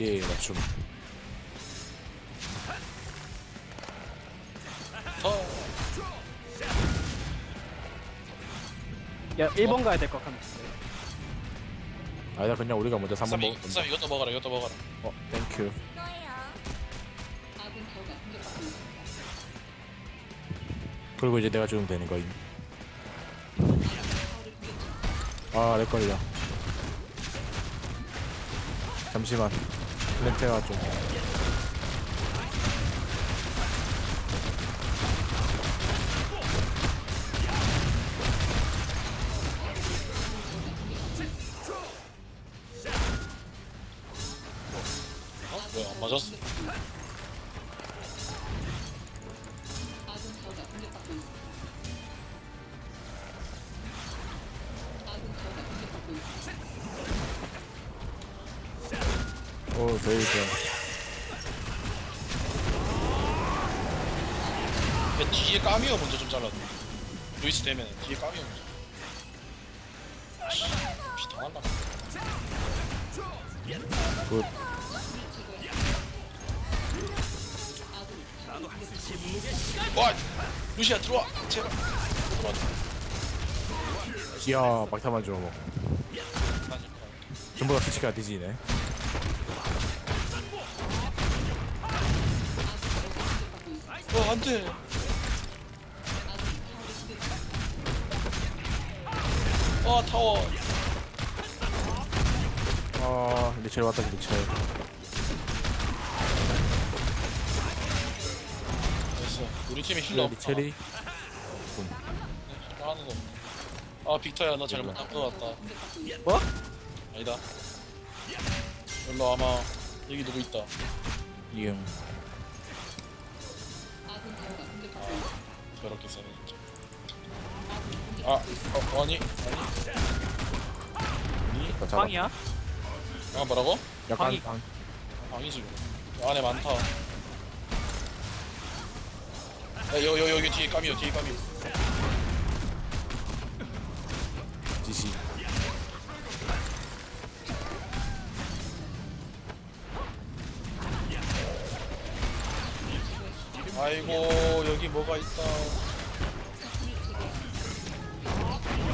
예, 맞춤. 어, 야 1번 가야 될 것 같은데 아니다, 그냥 우리가 먼저 3번 쌈이, 먹, 쌈 이것도 먹어라, 이것도 먹어라. 어, 땡큐. 그리고 이제 내가 죽으면 되는 거임. 아, 렉 걸려. 잠시만. 렌트가 좀. 오, 베이드. 야, 뒤에 까미어 먼저 좀 잘라줘. 루이스 되면 뒤에 까미어 먼저. 씨, 피 당한다. 굿. 와! 루시아 들어와! 제발! 들어와. 이야, 막타만 줘. 뭐. 전부 다 스치가 뒤지네. 어, 안 돼! 아, 타워! 아, 리첼 왔다, 리첼. 됐어. 우리 팀에 힐러 네, 없다. 리첼이. 힐러 하는 거 없네. 아, 빅터야, 너 잘못 잡혀왔다. 뭐? 아니다. 일로 아마 여기 누구 있다. 이응. 저렇게 써는 진짜. 아, 어, 아니, 아니. 아니, 나 잡아. 빵이야? 아 뭐라고? 약간, 방이. 방. 방이지. 뭐. 안에 많다. 야, 여, 여, 여기 뒤에 까미요, 뒤에 까미요. 지시. 아이고, 뭐가 있다.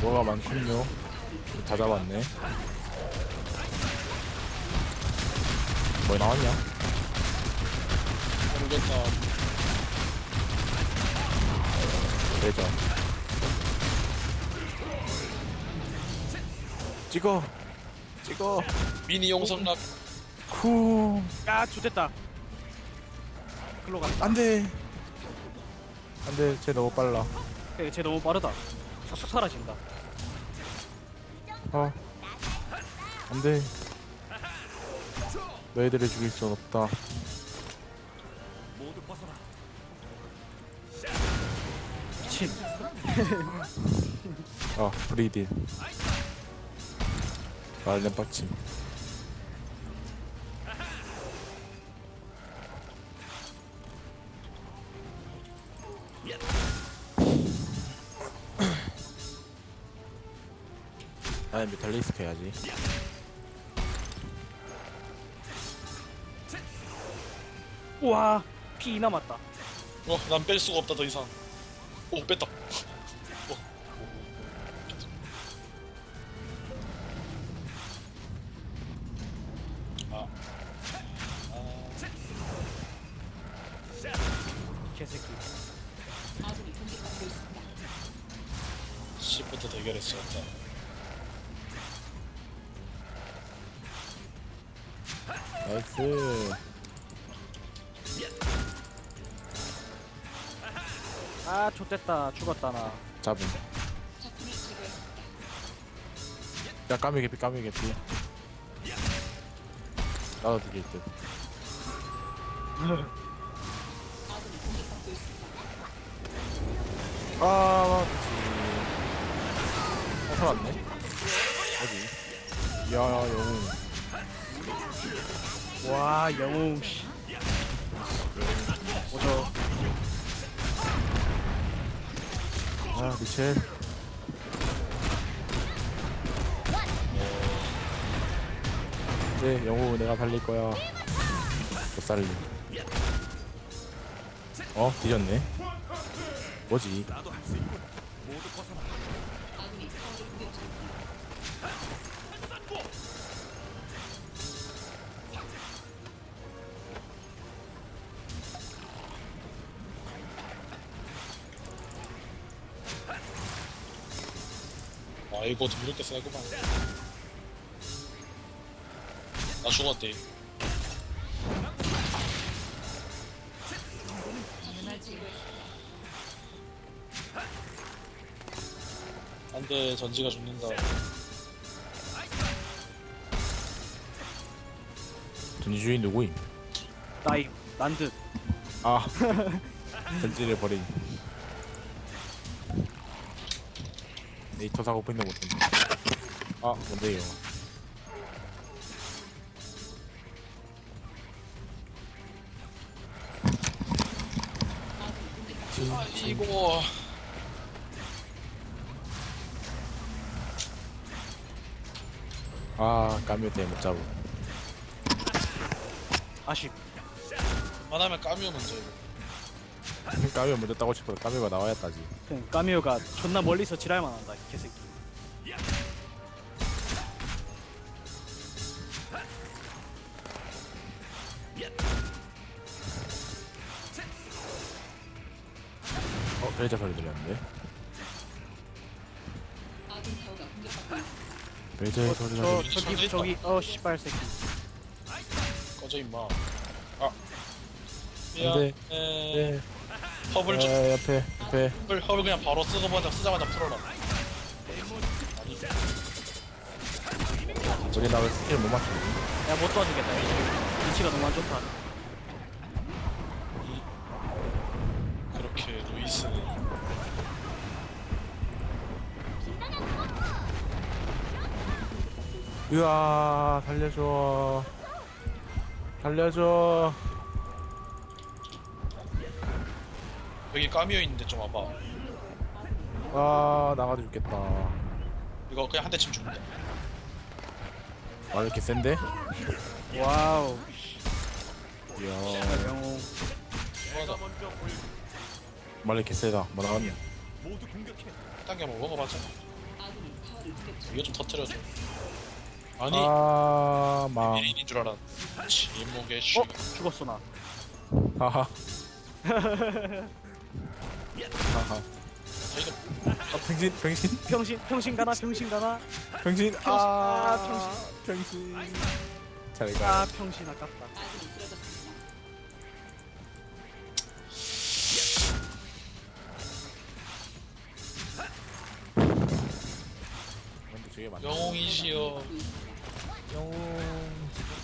뭐가 많군요. 다 잡았네. 뭐 나왔냐? 모르겠다. 레저. 찍어. 찍어. 미니 용성락. 쿠. 야 좋됐다 글로 간다 안돼. 안돼. 쟤 너무 빨라. 그래, 쟤 너무 빠르다 싹싹 사라진다 어. 안돼. 너희들을 죽일 순 없다. 미친 아, 브리딜. 말렌 빡침. 나는 메탈리스크 해야지. 우와 피 남았다 어, 난 뺄 수가 없다, 더 이상. 오, 뺐다. 나이스. 아 좋됐다 죽었다 나 잡음. 야, 까미 개피, 까미 개피. 나도 되게 듯. 아, 그치. 어, 살았네? 어디? 야, 영웅. 와 영웅 씨. 오죠 아, 미첼. 안돼 영우 내가 살릴 거야. 못 살림. 어 뒤졌네. 뭐지 이거 드럽게 세구만. 나 죽었대. 안돼 전지가 죽는다. 전지 주인 누구임? 나임 난듯 아 전지를 버린 이터 사고 포인트 못했네. 아 뭔데요 이거. 아 까뮤 때문에 못 잡음 아쉽. 만하면 까미오 먼저 이거 까뮤 먼저 따고 싶어 까뮤가 나와야 따지. 그 까미오가 존나 멀리서 지랄만 한다 개새끼. 어 벨자 소리 들렸는데? 벨자의 소리가 저 들리- 저기 저기 어 씨발 새끼. 꺼져 임마. 아 안돼. 네 허블 좀 아, 옆에 옆에. 헐, 헐 그냥 바로 쓰자마자 쓰자마자 풀어라. 우리 나왜 스킬 못 맞추니 야못 도와주겠다 이 위치가 너무 안 좋다. 그렇게 루이스는 으아 살려줘. 살려줘 여기 까미오 있는데 좀 와봐. 아 나가도 죽겠다 이거 그냥 한 대쯤 죽는다. 말 이렇게 센데? 와우 이야 영웅 맞아. 말 이렇게 세다 뭐 나왔냐 단계 한번 먹어봤자. 이거 좀 터트려줘. 아니, 아망 1인인 줄 알았. 지목의 씨. 어? 죽었어 나 하하 아 병신 병신. 평신 평신 가나 평신 가나? 병신 아, 아 병신. 잘 가 아 평신 아깝다. 근데 저게 맞나 영웅이시여. 영웅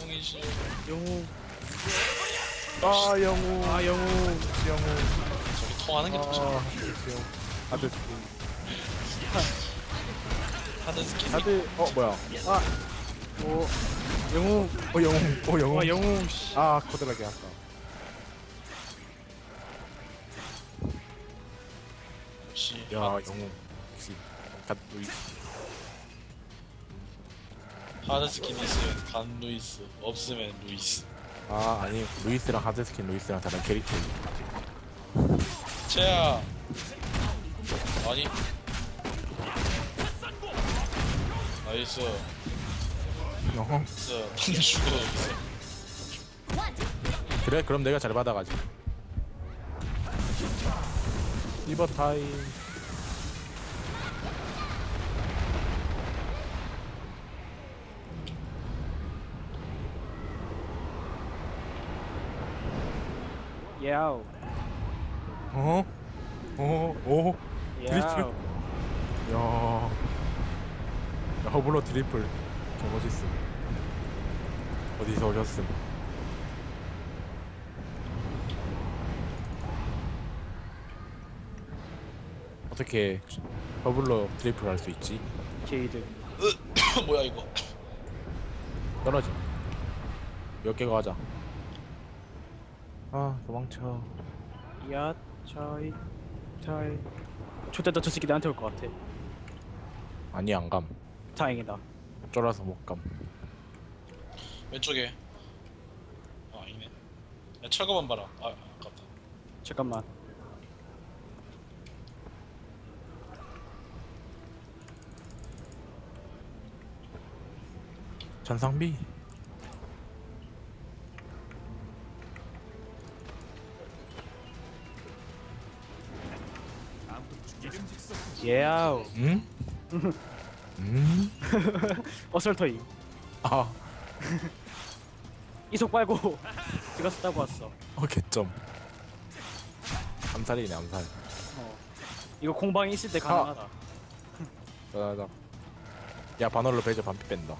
영웅이시여. 영웅. 아 영웅. 아 영웅. 영웅 통하는 게 좋지. 아 영웅 다들 하는 스킨. 다들 어 뭐야 오 영웅 어 영웅 어 영웅 와 영웅 씨아 코드라게 아까 역시. 야 하- 영웅 역시 갓 루이스 하드 스킨 있으면 간 루이스. 없으면 루이스. 아 아니 루이스랑 하드 스킨 루이스랑 다른 캐릭터 채야. 아니. 나이스. 영웅 나이스. 방금 죽어 있어. 그래 그럼 내가 잘 받아가지 리버 타임 야우 어? 어? 어? 야우 야, 야. 허블러 트리플. 개 멋있음. 어디서 오셨음? 어떻게 허블러 트리플 할 수 있지? 게이드. 뭐야 이거? 떨어지 몇 개가 하자. 아 도망쳐. 야 차이 차이 좋됐다 저 새끼 나한테 올 것 같아. 아니 안 감. 다행이다. 쫄아서 못 감. 왼쪽에. 아 아니네. 야 철거만 봐라. 아 아깝다. 잠깐만. 전상비 예아우. 응? 음? 어설터이. 아, 이속 빨고 들어가서 따고 왔어. 어 개점 암살이네 암살 어. 이거 공방에 있을 때 가능하다. 자자자 야 반월로 배저 반피 뺀다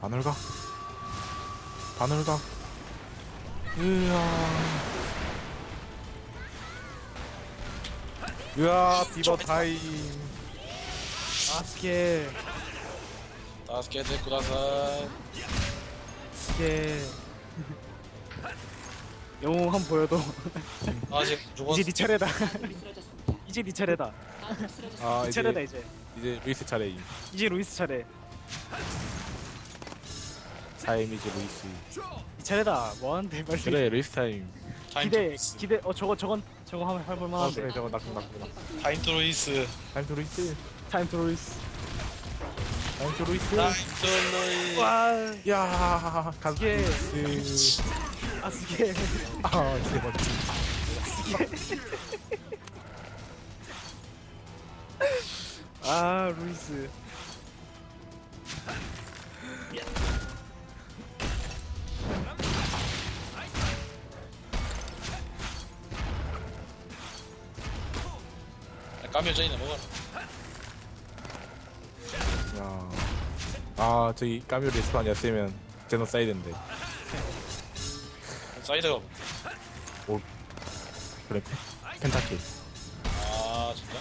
반월 가 반월 가 으아 으아 디버 타임 아스케. 다스케 데쿠다사이 스케. 영웅 한번 보여도 아직 죽었 이제 네 차례다. 이제 네 차례다. 아 네 이제 차례다 이제. 이제 루이스 차례임 이제 루이스 차례. 타임 이제 루이스 네 차례다. 뭐 하는데 빨리. 그래 루이스 타임 타임 기대 기대 어 저거 저건 저거 하면 해볼 아 만한데. 그래 저거 낙낙낙 타임 트로이스 타임 투 루이스 타임 투 루이스. 타임 투 루이스 타임 트로이스 와. 야 이게 가스케 아스케. 아 이게 멋지 아 루이스. 까면전이나 먹어라 야 아 저기 까뮤 리스폰 였으면 제노사이드인데. 사이드가 그래. 펜타킬 아 진짜?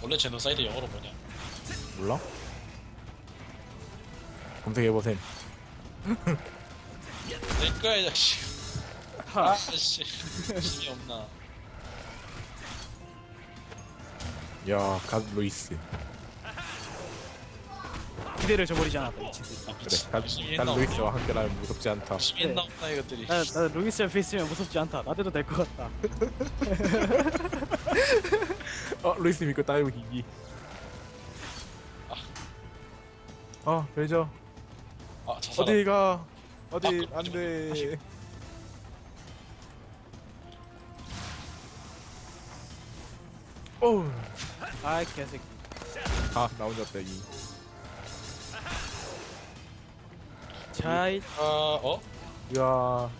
원래 제노사이드 영어로 뭐냐? 몰라? 검색해보셈. 내 거야 이 자식. 하. 아씨. 힘이 없나 야 갓 루이스. 기대를 저버리지 않았다 미친 새끼. 아, 그래. 갓, 갓 루이스와 함께라면 무섭지 않다. 없나 이것들이. 나, 나 루이스 옆에 있으면 무섭지 않다. 나대도 될 것 같다. 어 루이스 믿고 따이고 기기. 아 벨저. 아 자살 어디 가? 어디 아, 그- 안돼. 오우 아이 개새끼. 아나 혼자 이 차이. 아 어? 이야.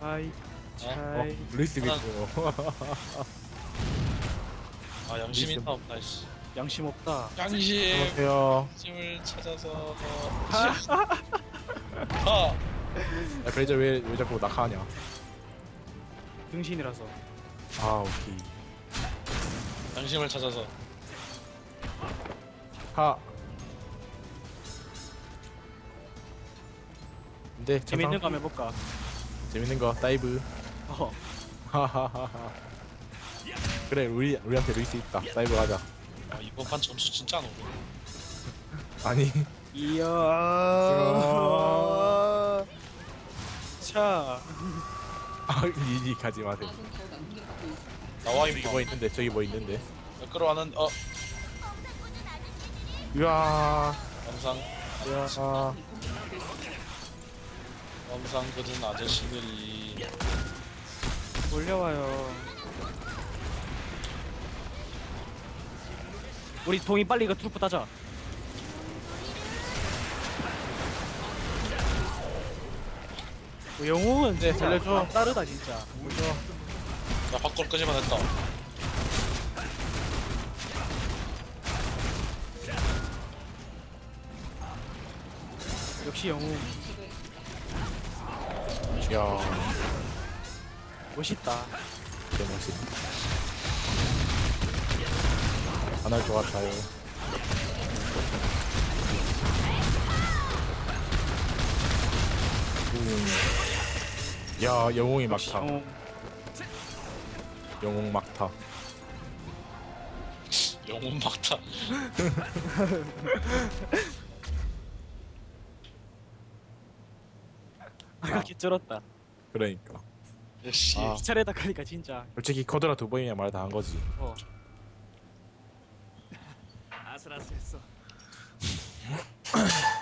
차이 어? 차이. 루이스 믿고 아 양심 있나 없나 씨. 양심 없다. 양심! 안녕하세요. 양심을 찾아서. 아. 야 벨저 왜, 왜 자꾸 낙하하냐? 등신이라서. 아 오케이 양심을 찾아서. 하. 근데 재밌는 거 한번 해볼까? 재밌는 거 다이브. 어. 하하하하. 그래 우리 우리한테 루이스 있다. 다이브 가자. 아 이번 판 점수 진짜 안 오르네. 아니. 이야. 자. 아 이지 가지 마세요 나와 저기 임마 뭐 있는데 저기 뭐 있는데 끌어와는 어 으아 영상 으아 영상 그든 아저씨들이 올려와요. 우리 동이 빨리 이거 트루프 따자. 뭐 영웅은 네, 진짜 살려줘. 따르다 진짜. 나 밖으로 했다 역시 영웅 야 멋있다. 개멋있 하나 좋았다요 음. 야 영웅이 역시 막타 영웅. 영웅 막타. 영혼 막타. 아까 개쩔었다. 그러니까. 씨 아. 이 차례다 가니까 진짜. 솔직히 커드라 두 번이나 말다 한 거지. 어. 아슬아슬했어.